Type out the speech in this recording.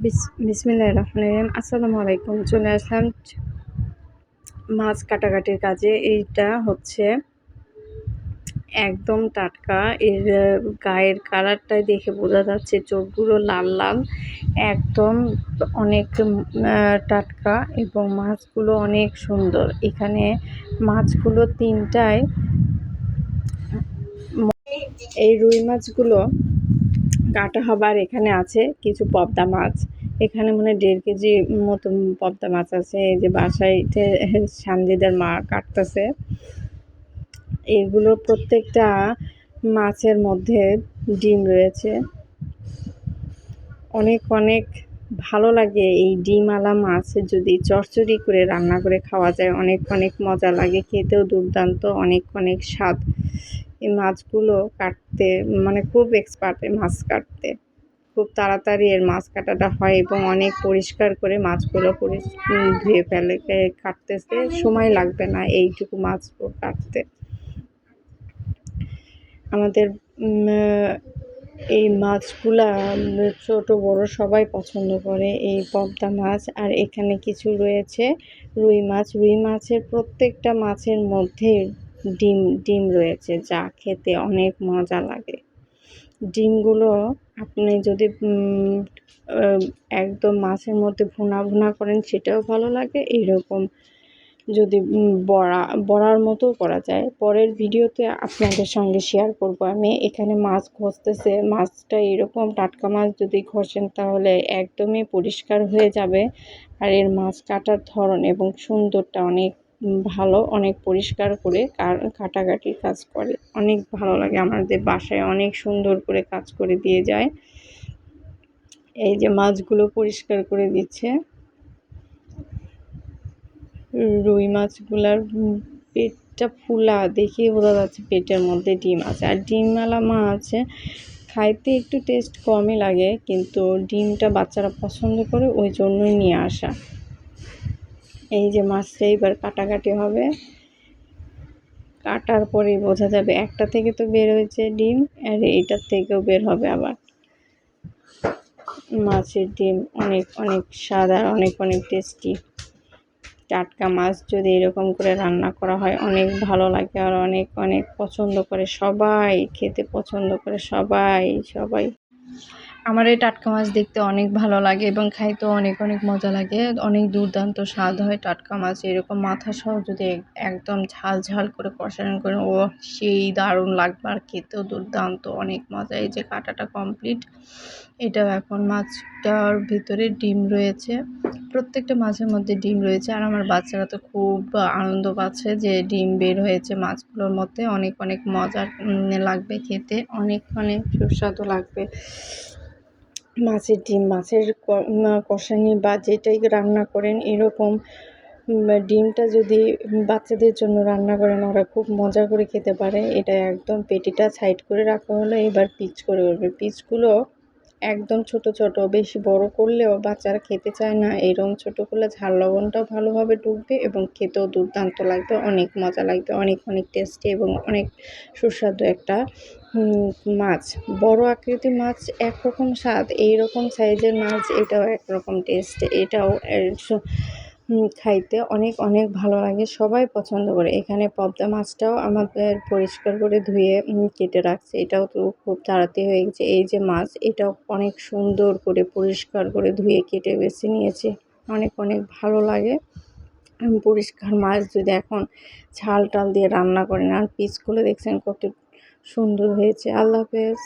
বিসমিল্লাহ রহমান রহিম, আসসালামু আলাইকুম। চলে আসলাম মাছ কাটাকাটির কাজে। এইটা হচ্ছে একদম টাটকা। এর গায়ের কালারটাই দেখে বোঝা যাচ্ছে চোখগুলো লাল লাল, একদম অনেক টাটকা এবং মাছগুলো অনেক সুন্দর। এখানে মাছগুলো তিনটায়, এই রুই মাছগুলো কাটা হবার এখানে আছে কিছু পদ্মা মাছ। এখানে মনে হয় দেড় কেজি মতো পদ্মা মাছ আছে। এই যে বাসায় সান্দিদের মা কাটতেছে। এগুলো প্রত্যেকটা মাছের মধ্যে ডিম রয়েছে। অনেক অনেক ভালো লাগে এই ডিমওয়ালা মাছ। যদি চচ্চড়ি করে রান্না করে খাওয়া যায়, অনেক অনেক মজা লাগে। খেতেও দুর্দান্ত, অনেক অনেক স্বাদ। এই মাছগুলো কাটতে মানে খুব এক্সপার্ট এই মাছ কাটতে। খুব তাড়াতাড়ি এর মাছ কাটাটা হয় এবং অনেক পরিষ্কার করে মাছগুলো ধুয়ে ফেলে কাটতেছে। সময় লাগবে না এইটুকু মাছ কাটতে। আমাদের এই মাছগুলা ছোট, বড় সবাই পছন্দ করে এই পদ্মা মাছ। আর এখানে কিছু রয়েছে রুই মাছ। রুই মাছের প্রত্যেকটা মাছের মধ্যে ডিম ডিম রয়েছে, যা খেতে অনেক মজা লাগে। ডিমগুলো আপনি যদি একদম মাছের মধ্যে ভুনা ভুনা করেন, সেটাও ভালো লাগে। এইরকম যদি বড়া, বড়ার মতো করা যায়। পরের ভিডিওতে আপনাদের সঙ্গে শেয়ার করব আমি। এখানে মাছ ঘষতেছে। মাছটা এরকম টাটকা মাছ যদি ঘষেন, তাহলে একদমই পরিষ্কার হয়ে যাবে। আর এর মাছ কাটার ধরন এবং সুন্দরটা অনেক ভালো, অনেক পরিষ্কার করে কাটাকাটির কাজ করে। অনেক ভালো লাগে আমাদের বাসায়, অনেক সুন্দর করে কাজ করে দিয়ে যায়। এই যে মাছগুলো পরিষ্কার করে দিচ্ছে। রুই মাছগুলার পেটটা ফুলা দেখেই বোঝা যাচ্ছে পেটের মধ্যে ডিম আছে। আর ডিমওয়ালা মাছ খাইতে একটু টেস্ট কমই লাগে, কিন্তু ডিমটা বাচ্চারা পছন্দ করে, ওই জন্যই নিয়ে আসা। এই যে মাছটা এবার কাটাকাটি হবে। কাটার পরে বোঝা যাবে একটা থেকে তো বের হয়েছে ডিম, আর এইটার থেকেও বের হবে আবার। মাছের ডিম অনেক অনেক স্বাদ আর অনেক অনেক টেস্টি টাটকা মাছ যদি এরকম করে রান্না করা হয়, অনেক ভালো লাগে আর অনেক অনেক পছন্দ করে সবাই, খেতে পছন্দ করে সবাই সবাই। আমার এই টাটকা মাছ দেখতে অনেক ভালো লাগে এবং খাইতেও অনেক অনেক মজা লাগে। অনেক দুর্দান্ত স্বাদ হয় টাটকা মাছ। এরকম মাথা সহ যদি একদম ঝাল ঝাল করে কষানো করে ও সেই দারুণ লাগবে আর খেতেও দুর্দান্ত, অনেক মজা। এই যে কাটাটা কমপ্লিট এটাও এখন মাছটার ভিতরে ডিম রয়েছে। প্রত্যেকটা মাছের মধ্যে ডিম রয়েছে আর আমার বাচ্চারা তো খুব আনন্দ পাচ্ছে যে ডিম বের হয়েছে মাছগুলোর মধ্যে। অনেক অনেক মজার লাগবে খেতে। অনেক অনেক সুস্বাদু লাগবে। মাছের ডিম, মাছের কষানি বা যেটাই রান্না করেন এরকম ডিমটা যদি বাচ্চাদের জন্য রান্না করেন, ওরা খুব মজা করে খেতে পারে। এটা একদম পেটিটা সাইড করে রাখা হলো, এবার পিচ করে উঠবে। পিচগুলো একদম ছোট ছোট, বেশি বড় করলেও বাচ্চারা খেতে চায় না। এরকম ছোট করলে ঝাল লবণটাও ভালোভাবে ঢুকবে এবং খেতেও দুর্দান্ত লাগবে, অনেক মজা লাগবে, অনেক অনেক টেস্টি এবং অনেক সুস্বাদু একটা মাছ। বড় আকৃতির মাছ একরকম স্বাদ, এইরকম সাইজের মাছ, এটাও একরকম টেস্ট এটাও খাইতে অনেক অনেক ভালো লাগে, সবাই পছন্দ করে। এখানে পদ্মা মাছটাও আমাদের পরিষ্কার করে ধুয়ে কেটে রাখছে, এটাও তো খুব তাড়াতাড়ি হয়ে গেছে। এই যে মাছ, এটাও অনেক সুন্দর করে পরিষ্কার করে ধুয়ে কেটে বেছে নিয়েছে, অনেক অনেক ভালো লাগে। পরিষ্কার মাছ যদি এখন ঝাল টাল দিয়ে রান্না করেন, আর পিসগুলো দেখছেন কত সুন্দর হয়েছে। আল্লাহ হাফেজ।